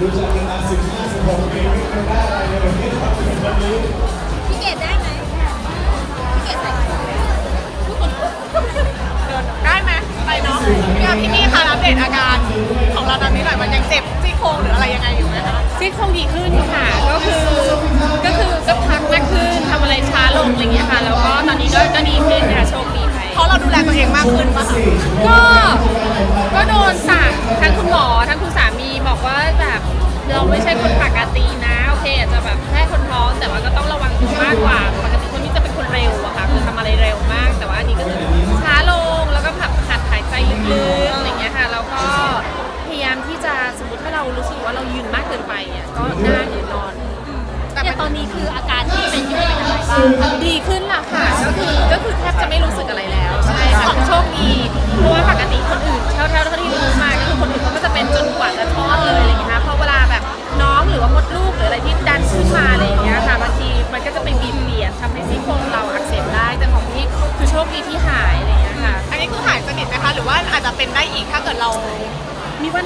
รู้จักกันมาสิบห้าสิบหกปีไม่เคยได้อะไรเลยวันนี้พี่เกดได้ไหมพี่เกดใส่ได้ไหมไปเนาะพี่อาพี่นี่ค่ะอัปเดตอาการของเราตอนนี้หน่อยมันยังเจ็บซี่โครงหรืออะไรยังไงอยู่ไหมคะซี่โครงดีขึ้นค่ะ ก็คือก็คือก็พักมากขึ้นทำอะไรช้าลงอะไรอย่างเงี้ยค่ะ แล้วก็ตอนนี้ก็ก็ดีขึ้นค่ะโชคดีไปเพราะเราดูแลตัวเองมากขึ้นปะคะก็ ยืนมากเกินไปอะก็นั่งหรือนอนแต่ตอนนี้คืออาการที่เป็นอยู่เป็นอะไรบ้างคะดีขึ้นละค่ะก็คือก็คือแทบจะไม่รู้สึกอะไรแล้วใช่ค่ะโชค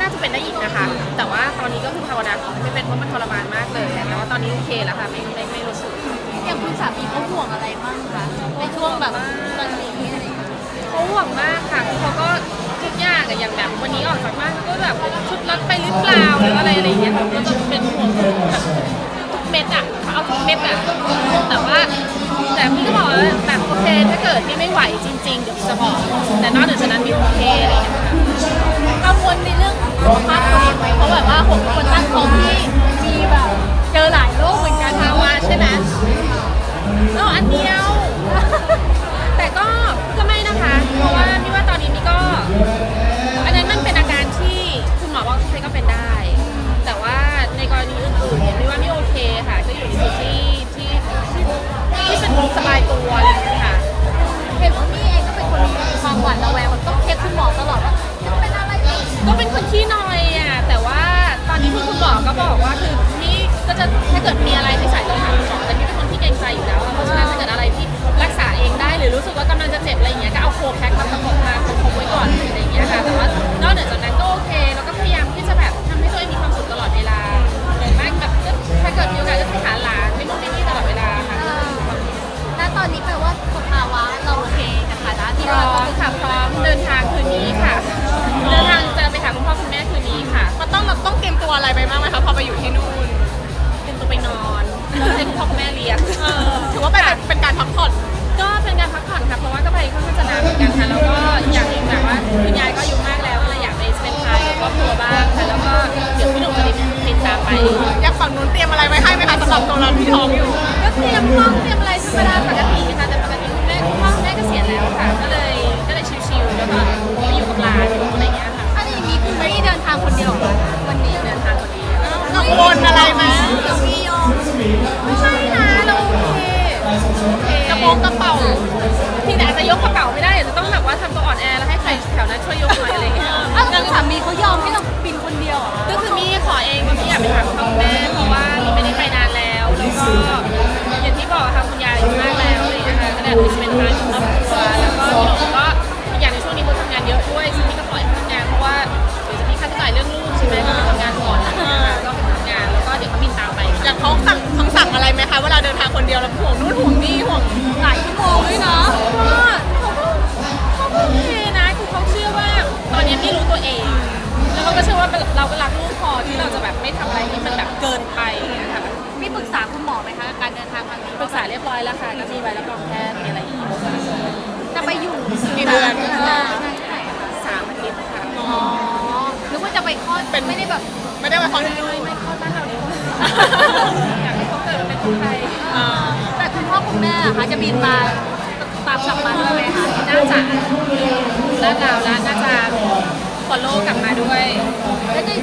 น่าจะเป็นได้อีกนะคะ แต่ว่าตอนนี้ก็คือภาวนาขอให้ไม่เป็นเพราะมันทรมานมากเลยแต่ว่าตอนนี้โอเคแล้วค่ะไม่ไม่ไม่รู้สึก อย่างคุณสามีเขาห่วงอะไรบ้างคะในช่วงแบบตอนนี้อะไรอย่างเงี้ยเขาห่วงมากค่ะคือเขาก็ทุกอย่างอะอย่างแบบวันนี้ออกจากบ้านเขาก็แบบชุดรถไปหรือเปล่าหรืออะไรอะไรอย่างเงี้ยเขาก็จะเป็นห่วงแบบทุกเม็ดอะเขาเอาทุกเม็ดอะแต่ว่า แต่พี่ก็บอกว่าแบบโอเคถ้าเกิดพี่ไม่ไหวจริง ๆ เดี๋ยวจะบอก แต่นอกจากนั้นพี่โอเคอะไรอย่างเงี้ย สุขภาพตัวเองไหมเพราะแบบว่าผมเป็นคนตั้งท้องที่มีแบบ เจอหลายโรคเหมือนกันทาวาใช่ไหมแล้วอันเดีย ก็จะถ้าเกิดมีอะไรให้ใส่ต้องถามคุณหมอแต่นี่เป็นคนที่เกรงใจอยู่แล้วอะเพราะฉะนั้นถ้าเกิดอะไรที่รักษาเองได้หรือรู้สึกว่ากำลังจะเจ็บอะไรอย่างเงี้ยก็เอาโคแพ็คมาประกบมาประกบไว้ก่อนอะไรอย่างเงี้ยค่ะแต่ว่านอกเหนือจากนั้นก็โอเคแล้วก็พยายามที่จะแบบทำให้ตัวเองมีความสุขตลอดเวลาอย่างมากแบบก็ถ้าเกิดมีโอกาสก็ไปหาหลานไม่นู่นไม่นี่ตลอดเวลาค่ะ ณตอนนี้แปลว่าสภาวะเราโอเคกับฐานะที่พร้เราอมค่ะพร้อมเดินทางคืนนี้ค่ะ เดินทางจะไปหาคุณพ่อคุณแม่คืนนี้ค่ะ มันต้องแบบต้องเตรียมตัวอะไรไปบ้างไหมคะพอไปอยู่ที่ อย่างเงี้ยค่ะก็เป็นทางครอบครัวแล้วก็พี่หนุ่มก็อีกอย่างในช่วงนี้มุกทำงานเยอะด้วยซึ่งมี่ก็ปล่อยให้ทำงานเพราะว่าเดี๋ยวจะมีค่าใช้จ่ายเรื่องลูกใช่ไหมก็ไปทำงานก่อนนะคะก็ไปทำงานแล้วก็เดี๋ยวเขาบินตามไปอค่ะยากเขาสั่งทั้งสั่งอะไรไหมคะเวลาเดินทางคนเดียวแล้วห่วงนู่นห่วงนี่ห่วงหลายชั่วโมง รั้งนี้ปรึกษาเรียบร้อยแล้วค่ะ ก็มีใบรับรองแพทย์มีอะไรอย่างเงี้ยจะไปอยู่กี่เดือนเออที่ไหนอะคะสามอาทิตย์ค่ะอ๋อหรือว่าจะไปคลอดเป็นไม่ได้แบบไม่ได้ไปคอนที่นู่นไม่เข้าบ้านเราดีกว่าอยากให้เขาเกิดมาเป็นคนไทยเออแต่คุณพ่อคุณแม่อะคะจะบินมาตามกลับมาด้วยไหมคะน่าจะลาดดาวแล้วน่าจะฟอลโล่กลับมาด้วยแล้วจะ